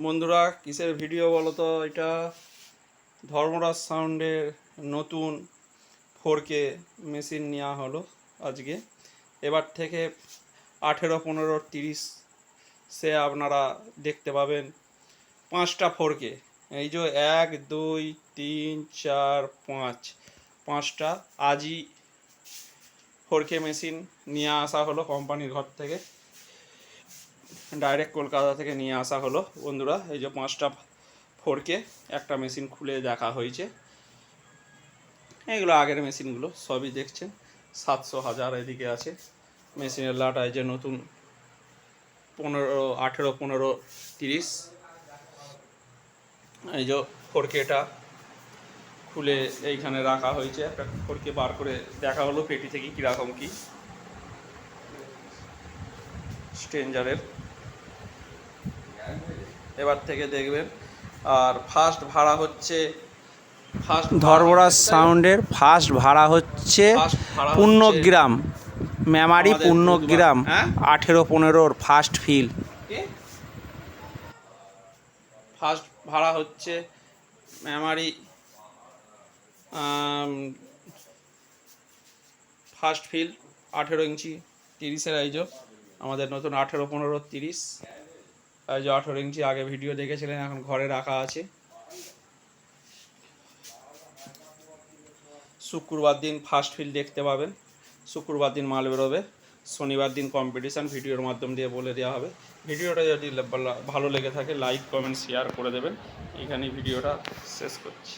বন্ধুরা, কিসের ভিডিও বলো তো এটা ধর্মরাজ সাউন্ডের নতুন ফোর কে মেশিন নেওয়া হলো আজকে। এবার থেকে আঠেরো, পনেরো, তিরিশ সে আপনারা দেখতে পাবেন পাঁচটা ফোর কে এই যে এক, দুই, তিন, চার, পাঁচ, পাঁচটা আজই ফোর কে মেশিন নিয়ে আসা হলো কোম্পানির ঘর থেকে। ডাইরেক্ট কলকাতা থেকে নিয়ে আসা হলো। বন্ধুরা, এই যে পাঁচটা ফোরকে একটা মেশিন খুলে দেখা হয়েছে। এগুলো আগের মেশিনগুলো, সবই দেখছেন। সাতশো হাজার এদিকে আছে। মেশিনের লাটা এই যে নতুন পনেরো, আঠেরো, পনেরো, তিরিশ। এই যে ফোরকেটা খুলে এইখানে রাখা হয়েছে। একটা ফোরকে বার করে দেখা হলো, পেটি থেকে কীরকম কী। স্ট্রেঞ্জারের। এবার থেকে দেখবেন। আর ফার্স্ট ভাড়া হচ্ছে ফার্স্ট ধর্মরাজ সাউন্ডের ফার্স্ট ভাড়া হচ্ছে পূর্ণগ্রাম মেমারি পূর্ণগ্রাম হ্যাঁ? আঠেরো পনেরোর ফার্স্ট ফিল ফার্স্ট ভাড়া হচ্ছে মেমারি ফার্স্ট ফিল আঠেরো ইঞ্চি তিরিশের আইজো। আমাদের নতুন আঠেরো পনেরো তিরিশ। আইজো আঠেরো ইঞ্চি আগে ভিডিও দেখেছিলেন, এখন ঘরে রাখা আছে। শুক্রবার দিন ফার্স্ট ফিল দেখতে পাবেন। শুক্রবার দিন মাল বেরোবে। শনিবার দিন কম্পিটিশান ভিডিওর মাধ্যম দিয়ে বলে দেওয়া হবে। ভিডিওটা যদি ভালো লেগে থাকে লাইক কমেন্ট শেয়ার করে দেবেন। এখানেই ভিডিওটা শেষ করছি।